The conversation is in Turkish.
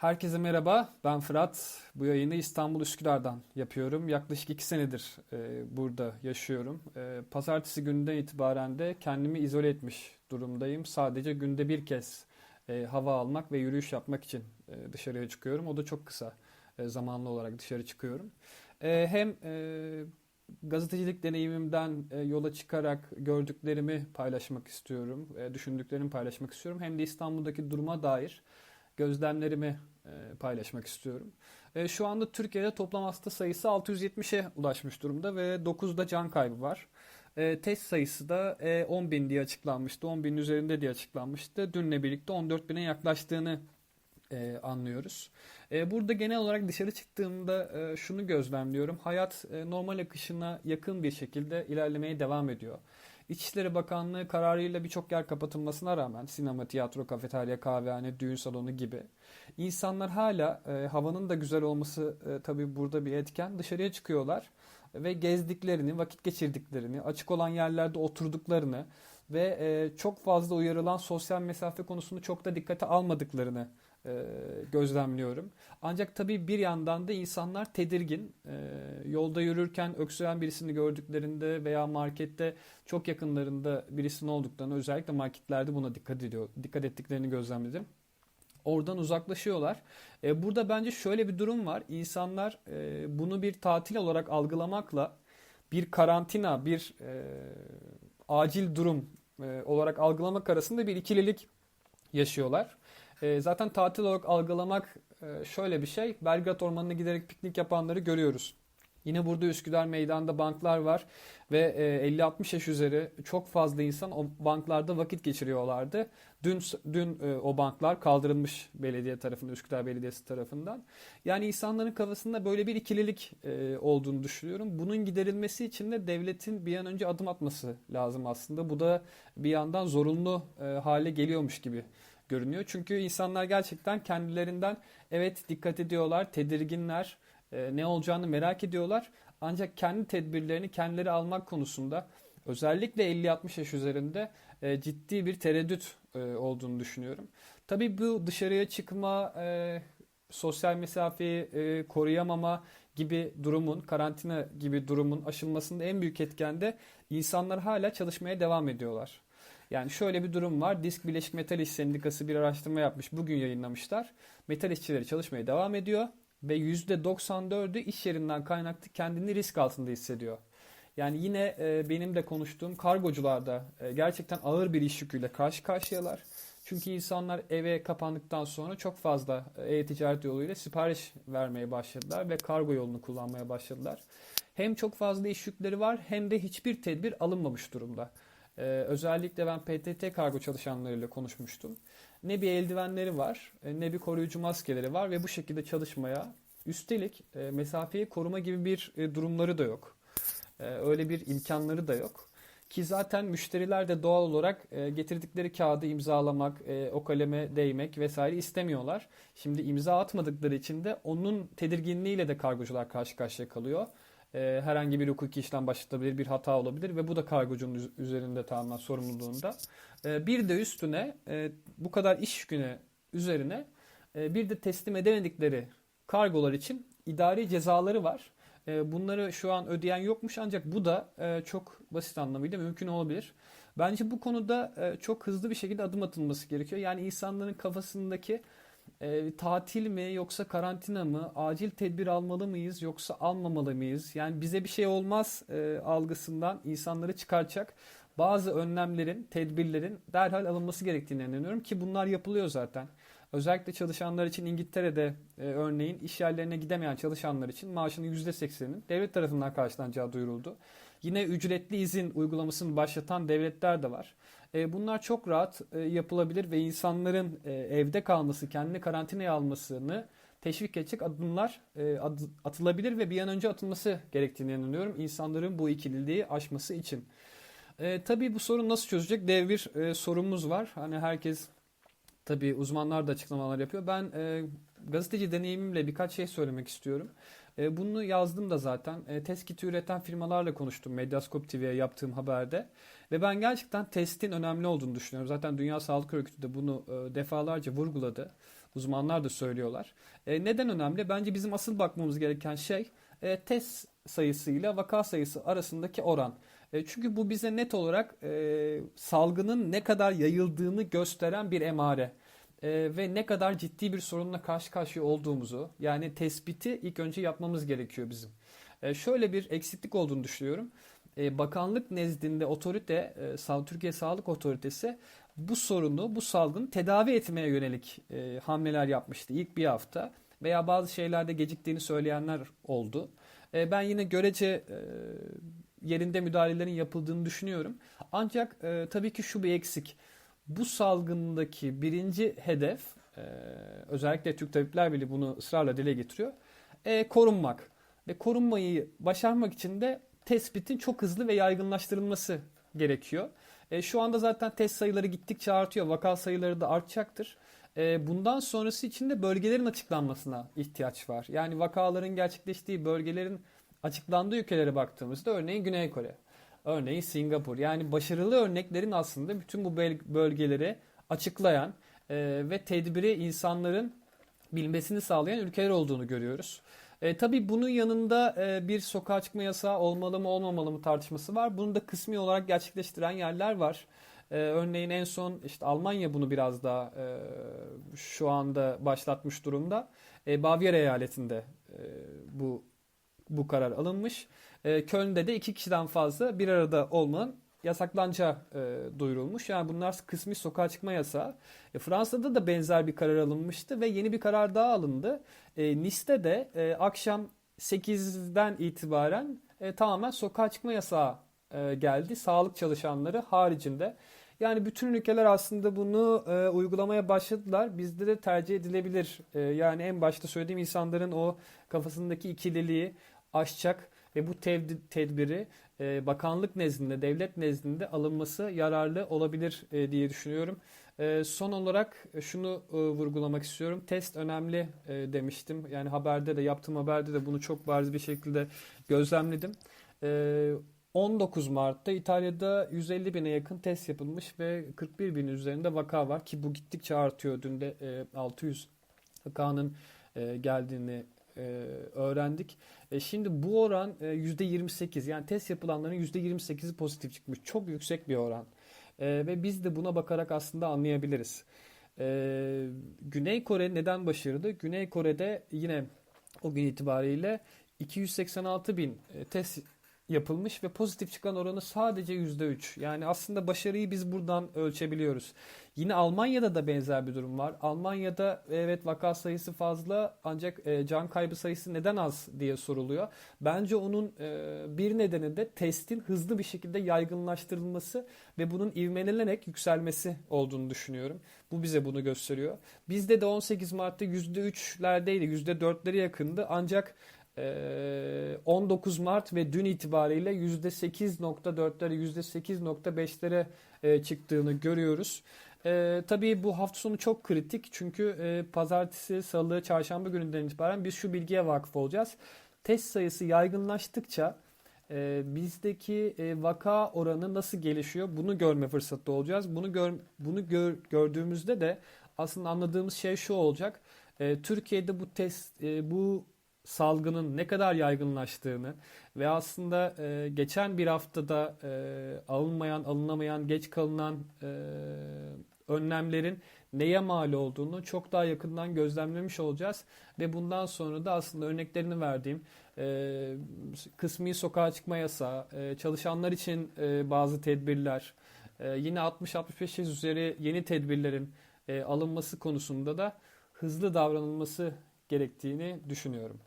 Herkese merhaba, ben Fırat. Bu yayını İstanbul Üsküdar'dan yapıyorum. Yaklaşık iki senedir e, burada yaşıyorum. E, pazartesi günden itibaren de kendimi izole etmiş durumdayım. Sadece günde bir kez e, hava almak ve yürüyüş yapmak için e, dışarıya çıkıyorum. O da çok kısa e, zamanlı olarak dışarı çıkıyorum. E, hem e, gazetecilik deneyimimden e, yola çıkarak gördüklerimi paylaşmak istiyorum, e, düşündüklerimi paylaşmak istiyorum. Hem de İstanbul'daki duruma dair gözlemlerimi paylaşmak istiyorum. E, Şu anda Türkiye'de toplam hasta sayısı 670'e ulaşmış durumda ve 9'da can kaybı var. E, Test sayısı da e, 10 bin diye açıklanmıştı. 10 binin üzerinde diye açıklanmıştı. Dünle birlikte 14 bine yaklaştığını e, anlıyoruz. E, burada genel olarak dışarı çıktığımda e, şunu gözlemliyorum. Hayat e, normal akışına yakın bir şekilde ilerlemeye devam ediyor. İçişleri Bakanlığı kararıyla birçok yer kapatılmasına rağmen sinema, tiyatro, kafeterya, kahvehane, düğün salonu gibi insanlar hala e, havanın da güzel olması e, tabii burada bir etken. Dışarıya çıkıyorlar ve gezdiklerini, vakit geçirdiklerini, açık olan yerlerde oturduklarını ve e, çok fazla uyarılan sosyal mesafe konusunu çok da dikkate almadıklarını e, gözlemliyorum. Ancak tabii bir yandan da insanlar tedirgin. E, yolda yürürken öksüren birisini gördüklerinde veya markette çok yakınlarında birisinin olduklarını özellikle marketlerde buna dikkat ediyor, dikkat ettiklerini gözlemledim. Oradan uzaklaşıyorlar. E, burada bence şöyle bir durum var. İnsanlar bunu bir tatil olarak algılamakla bir karantina, bir acil durum olarak algılamak arasında bir ikililik yaşıyorlar. E, zaten tatil olarak algılamak e, şöyle bir şey. Belgrad Ormanı'na giderek piknik yapanları görüyoruz. Yine burada Üsküdar Meydanı'nda banklar var ve e, 50-60 yaş üzeri çok fazla insan o banklarda vakit geçiriyorlardı. Dün dün e, o banklar kaldırılmış belediye tarafından, Üsküdar Belediyesi tarafından. Yani insanların kafasında böyle bir ikililik e, olduğunu düşünüyorum. Bunun giderilmesi için de devletin bir an önce adım atması lazım aslında. Bu da bir yandan zorunlu e, hale geliyormuş gibi görünüyor. Çünkü insanlar gerçekten kendilerinden evet dikkat ediyorlar, tedirginler, e, ne olacağını merak ediyorlar. Ancak kendi tedbirlerini kendileri almak konusunda özellikle 50-60 yaş üzerinde e, ciddi bir tereddüt e, olduğunu düşünüyorum. Tabii bu dışarıya çıkma, e, sosyal mesafeyi e, koruyamama gibi durumun, karantina gibi durumun aşılmasında en büyük etken de insanlar hala çalışmaya devam ediyorlar. Yani şöyle bir durum var. Disk Bileşik Metal İş Sendikası bir araştırma yapmış. Bugün yayınlamışlar. Metal işçileri çalışmaya devam ediyor ve %94'ü iş yerinden kaynaklı kendini risk altında hissediyor. Yani yine e, benim de konuştuğum kargocularda e, gerçekten ağır bir iş yüküyle karşı karşıyalar. Çünkü insanlar eve kapandıktan sonra çok fazla e, e-ticaret yoluyla sipariş vermeye başladılar ve kargo yolunu kullanmaya başladılar. Hem çok fazla iş yükleri var hem de hiçbir tedbir alınmamış durumda. Ee, özellikle ben PTT kargo çalışanlarıyla konuşmuştum. Ne bir eldivenleri var, e, ne bir koruyucu maskeleri var ve bu şekilde çalışmaya, üstelik e, mesafeyi koruma gibi bir e, durumları da yok. E, öyle bir imkanları da yok. Ki zaten müşteriler de doğal olarak e, getirdikleri kağıdı imzalamak, e, o kaleme değmek vesaire istemiyorlar. Şimdi imza atmadıkları için de onun tedirginliğiyle de kargocular karşı karşıya kalıyor e, herhangi bir hukuki işlem başlatabilir, bir hata olabilir ve bu da kargocunun üzerinde tamamen sorumluluğunda. E, bir de üstüne e, bu kadar iş yüküne üzerine e, bir de teslim edemedikleri kargolar için idari cezaları var. E, bunları şu an ödeyen yokmuş ancak bu da çok basit anlamıyla mümkün olabilir. Bence bu konuda çok hızlı bir şekilde adım atılması gerekiyor. Yani insanların kafasındaki e, tatil mi yoksa karantina mı? Acil tedbir almalı mıyız yoksa almamalı mıyız? Yani bize bir şey olmaz e, algısından insanları çıkaracak bazı önlemlerin, tedbirlerin derhal alınması gerektiğini inanıyorum ki bunlar yapılıyor zaten. Özellikle çalışanlar için İngiltere'de e, örneğin iş yerlerine gidemeyen çalışanlar için maaşının %80'inin devlet tarafından karşılanacağı duyuruldu. Yine ücretli izin uygulamasını başlatan devletler de var. E, bunlar çok rahat e, yapılabilir ve insanların e, evde kalması, kendini karantinaya almasını teşvik edecek adımlar atılabilir ve bir an önce atılması gerektiğini inanıyorum. İnsanların bu ikililiği aşması için. E, tabii bu sorun nasıl çözecek? Dev bir e, sorumuz var. Hani herkes tabii uzmanlar da açıklamalar yapıyor. Ben e, gazeteci deneyimimle birkaç şey söylemek istiyorum. E, bunu yazdım da zaten. E, test kiti üreten firmalarla konuştum Medyaskop TV'ye yaptığım haberde. Ve ben gerçekten testin önemli olduğunu düşünüyorum. Zaten Dünya Sağlık Örgütü de bunu e, defalarca vurguladı. Uzmanlar da söylüyorlar. E, neden önemli? Bence bizim asıl bakmamız gereken şey e, test sayısıyla vaka sayısı arasındaki oran. E, çünkü bu bize net olarak e, salgının ne kadar yayıldığını gösteren bir emare. E, ve ne kadar ciddi bir sorunla karşı karşıya olduğumuzu yani tespiti ilk önce yapmamız gerekiyor bizim. E, şöyle bir eksiklik olduğunu düşünüyorum. E, bakanlık nezdinde otorite, e, Türkiye Sağlık Otoritesi bu sorunu, bu salgını tedavi etmeye yönelik e, hamleler yapmıştı ilk bir hafta veya bazı şeylerde geciktiğini söyleyenler oldu. E, ben yine görece e, yerinde müdahalelerin yapıldığını düşünüyorum. Ancak e, tabii ki şu bir eksik. Bu salgındaki birinci hedef, e, özellikle Türk Tabipler Birliği bunu ısrarla dile getiriyor, e, korunmak. Ve korunmayı başarmak için de tespitin çok hızlı ve yaygınlaştırılması gerekiyor. E, şu anda zaten test sayıları gittikçe artıyor. Vaka sayıları da artacaktır. E, bundan sonrası için de bölgelerin açıklanmasına ihtiyaç var. Yani vakaların gerçekleştiği bölgelerin açıklandığı ülkelere baktığımızda örneğin Güney Kore, örneğin Singapur. Yani başarılı örneklerin aslında bütün bu bölgeleri açıklayan e, ve tedbiri insanların bilmesini sağlayan ülkeler olduğunu görüyoruz. E, tabii bunun yanında e, bir sokağa çıkma yasağı olmalı mı olmamalı mı tartışması var. Bunu da kısmi olarak gerçekleştiren yerler var. E, örneğin en son işte Almanya bunu biraz daha e, şu anda başlatmış durumda. E, Bavyera eyaletinde e, bu bu karar alınmış. E, Köln'de de iki kişiden fazla bir arada olmanın yasaklanacağı e, duyurulmuş. Yani bunlar kısmi sokağa çıkma yasağı. E, Fransa'da da benzer bir karar alınmıştı ve yeni bir karar daha alındı. E, Nice'de de e, akşam 8'den itibaren e, tamamen sokağa çıkma yasağı e, geldi. Sağlık çalışanları haricinde. Yani bütün ülkeler aslında bunu e, uygulamaya başladılar. Bizde de tercih edilebilir. E, yani en başta söylediğim insanların o kafasındaki ikililiği aşacak ve bu tedbiri e, bakanlık nezdinde, devlet nezdinde alınması yararlı olabilir e, diye düşünüyorum. E, son olarak şunu vurgulamak istiyorum. Test önemli demiştim. Yani haberde de yaptığım haberde de bunu çok bariz bir şekilde gözlemledim. 19 Mart'ta İtalya'da 150 bine yakın test yapılmış ve 41 bin üzerinde vaka var ki bu gittikçe artıyor. Dün de 600 vakanın geldiğini e, öğrendik. E, şimdi bu oran e, %28 yani test yapılanların %28'i pozitif çıkmış. Çok yüksek bir oran. E, ve biz de buna bakarak aslında anlayabiliriz. E, Güney Kore neden başarılı? Güney Kore'de yine o gün itibariyle 286 bin e, test yapılmış ve pozitif çıkan oranı sadece %3. Yani aslında başarıyı biz buradan ölçebiliyoruz. Yine Almanya'da da benzer bir durum var. Almanya'da evet vaka sayısı fazla ancak e, can kaybı sayısı neden az diye soruluyor. Bence onun e, bir nedeni de testin hızlı bir şekilde yaygınlaştırılması ve bunun ivmelenerek yükselmesi olduğunu düşünüyorum. Bu bize bunu gösteriyor. Bizde de 18 Mart'ta %3'lerdeydi, %4'lere yakındı ancak 19 ee, Mart ve dün itibariyle %8.4'lere %8.5'lere e, çıktığını görüyoruz. E, tabii bu hafta sonu çok kritik çünkü e, pazartesi, salı, çarşamba gününden itibaren biz şu bilgiye vakıf olacağız. Test sayısı yaygınlaştıkça e, bizdeki e, vaka oranı nasıl gelişiyor bunu görme fırsatı olacağız. Bunu gör, bunu gör, gördüğümüzde de aslında anladığımız şey şu olacak. E, Türkiye'de bu test e, bu salgının ne kadar yaygınlaştığını ve aslında e, geçen bir haftada e, alınmayan, alınamayan, geç kalınan e, önlemlerin neye mal olduğunu çok daha yakından gözlemlemiş olacağız ve bundan sonra da aslında örneklerini verdiğim e, kısmi sokağa çıkma yasağı, e, çalışanlar için e, bazı tedbirler, e, yine 60-65 yaş üzeri yeni tedbirlerin e, alınması konusunda da hızlı davranılması gerektiğini düşünüyorum.